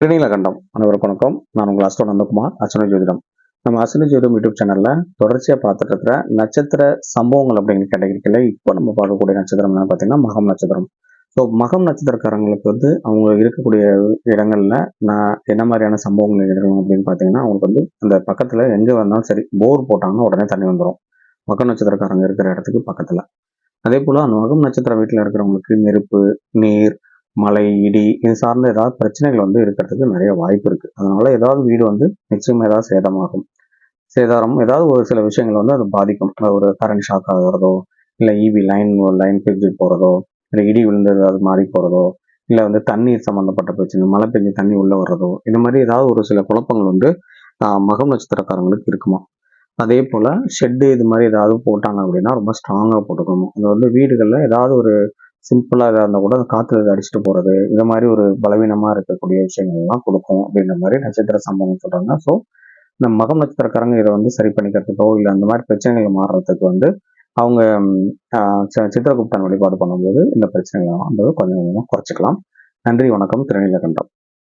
திருநீலகண்டம் அனைவருக்கும் வணக்கம். நான் உங்கள் அஸ்டோ நந்தகுமார் அச்சன ஜோதிடம். நம்ம அச்சன ஜோதிடம் யூடியூப் சேனல்ல தொடர்ச்சியா பார்த்துட்டு இருக்கிற நட்சத்திர சம்பவங்கள் அப்படிங்கிற கேட்டகரிக்கல இப்போ நம்ம பார்க்கக்கூடிய நட்சத்திரம் என்னன்னு பார்த்தீங்கன்னா மகம் நட்சத்திரம். ஸோ மகம் நட்சத்திரக்காரங்களுக்கு வந்து அவங்க இருக்கக்கூடிய இடங்கள்ல நான் என்ன மாதிரியான சம்பவங்கள் நிகழும் அப்படின்னு பார்த்தீங்கன்னா அவங்களுக்கு வந்து அந்த பக்கத்துல எங்க வந்தாலும் சரி போர் போட்டாங்கன்னா உடனே தண்ணி வந்துடும் மகம் நட்சத்திரக்காரங்க இருக்கிற இடத்துக்கு பக்கத்துல. அதே போல அந்த மகம் நட்சத்திர வீட்டில் இருக்கிறவங்களுக்கு நெருப்பு நீர் மழை இடி இது சார்ந்த ஏதாவது பிரச்சனைகள் வந்து இருக்கிறதுக்கு நிறைய வாய்ப்பு இருக்கு. அதனால ஏதாவது வீடு வந்து நிச்சயமா ஏதாவது சேதமாகும். சேதாரம் ஏதாவது ஒரு சில விஷயங்கள் வந்து அது பாதிக்கும். ஒரு கரண்ட் ஷாக் ஆகிறதோ இல்லை இபி லைன் லைன் பிரிஞ்சு போகிறதோ இல்லை இடி விழுந்து ஏதாவது மாறி போகிறதோ இல்லை வந்து தண்ணீர் சம்மந்தப்பட்ட பிரச்சனை மழை பெஞ்சு தண்ணி உள்ளே வர்றதோ இந்த மாதிரி ஏதாவது ஒரு சில குழப்பங்கள் வந்து மகம் நட்சத்திரக்காரங்களுக்கு இருக்குமா? அதே போல் ஷெட்டு இது மாதிரி ஏதாவது போட்டாங்க அப்படின்னா ரொம்ப ஸ்ட்ராங்காக போட்டுக்கணும். அது வந்து வீடுகளில் ஏதாவது ஒரு சிம்பிளாக இதாக இருந்தால் கூட அந்த காற்றுல அடிச்சுட்டு போகிறது இந்த மாதிரி ஒரு பலவீனமாக இருக்கக்கூடிய விஷயங்கள்லாம் கொடுக்கும் அப்படின்ற மாதிரி நட்சத்திர சம்பவம் சொல்கிறாங்க ஸோ இந்த மகம் நட்சத்திரக்காரங்க இதை வந்து சரி பண்ணிக்கிறதுக்கோ இல்லை அந்த மாதிரி பிரச்சனைகள் மாறுறதுக்கு வந்து அவங்க சி- சித்திரகுப்தன் வழிபாடு பண்ணும்போது இந்த பிரச்சனைகள் வந்து கொஞ்சம் கொஞ்சமாக குறைச்சிக்கலாம். நன்றி வணக்கம் திருநீலகண்டம்.